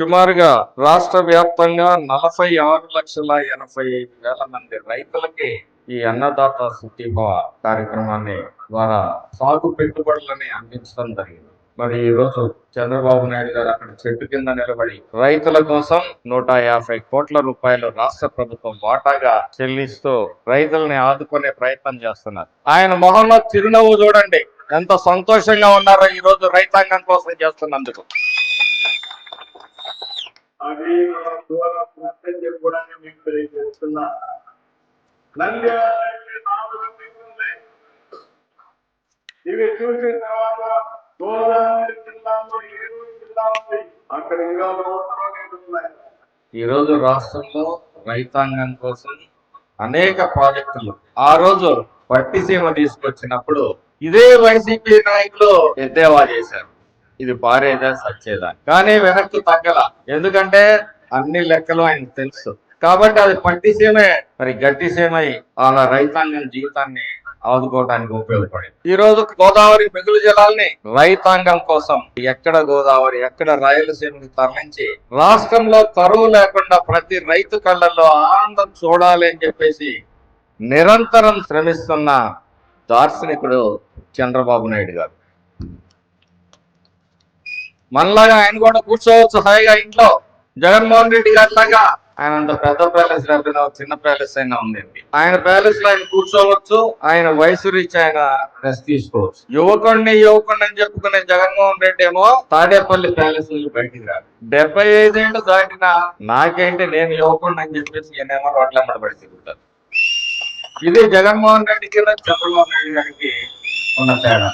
సుమారుగా రాష్ట్ర వ్యాప్తంగా నలభై ఆరు లక్షల ఎనభై ఐదు వేల మంది రైతులకి ఈ అన్నదాత సుఖీభవ కార్యక్రమాన్ని ద్వారా సాగు పెట్టుబడులని అందించడం జరిగింది. మరి ఈ రోజు చంద్రబాబు నాయుడు గారు అక్కడ చెట్టు కింద నిలబడి రైతుల కోసం నూట యాభై కోట్ల రూపాయలు రాష్ట్ర ప్రభుత్వం వాటాగా చెల్లిస్తూ రైతుల్ని ఆదుకునే ప్రయత్నం చేస్తున్నారు. ఆయన మొహంలో చిరునవ్వు చూడండి. ఎంత సంతోషంగా ఉన్నారో ఈ రోజు రైతాంగం కోసం చేస్తున్నందుకు. మీకు తెలియజేస్తున్నా ఇవి చూసిన తర్వాత గోదావరి జిల్లాలో అక్కడ ఇంకా ఉన్నాయి. ఈ రోజు రాష్ట్రంలో రైతాంగం కోసం అనేక ప్రాజెక్టులు. ఆ రోజు పట్టిసీమ తీసుకొచ్చినప్పుడు ఇదే వైసీపీ నాయకులు ఎద్దేవా చేశారు. ఇది పారేదా సచ్చేదా? కానీ వెనక్కి తగ్గల. ఎందుకంటే అన్ని లెక్కలు ఆయనకు తెలుసు. కాబట్టి అది పట్టిసీమే మరి గట్టిసీమై వాళ్ళ రైతాంగం జీవితాన్ని ఆదుకోవడానికి ఉపయోగపడింది. ఈ రోజు గోదావరి మిగులు జలాల్ని రైతాంగం కోసం ఎక్కడ గోదావరి ఎక్కడ రాయలసీమకి తరలించి రాష్ట్రంలో కరువు లేకుండా ప్రతి రైతు కళ్ళల్లో ఆనందం చూడాలి అని చెప్పేసి నిరంతరం శ్రమిస్తున్న దార్శనికుడు చంద్రబాబు నాయుడు గారు. మనలాగా ఆయన కూడా కూర్చోవచ్చు హాయిగా ఇంట్లో. జగన్మోహన్ రెడ్డి గారి ఆయన అంత పెద్ద ప్యాలెస్ లేకపోయినా చిన్న ప్యాలెస్ అయినా ఉందండి. ఆయన ప్యాలెస్లో ఆయన కూర్చోవచ్చు ఆయన వయసు రీచ్ ఆయన రెస్ట్ తీసుకోవచ్చు. యువకుడిని యువకుడిని అని చెప్పుకునే జగన్మోహన్ రెడ్డి ఏమో తాడేపల్లి ప్యాలెస్ నుంచి బయటికి రాడు. డెబ్బై ఐదేళ్ళు దాటిన నాకేంటి నేను యువకుడిని అని చెప్పేసి నేనేమో రోడ్ల పడి తిరుగుతాను ఇది జగన్మోహన్ రెడ్డికి చంద్రబాబు నాయుడు గారికి ఉన్న తేడా.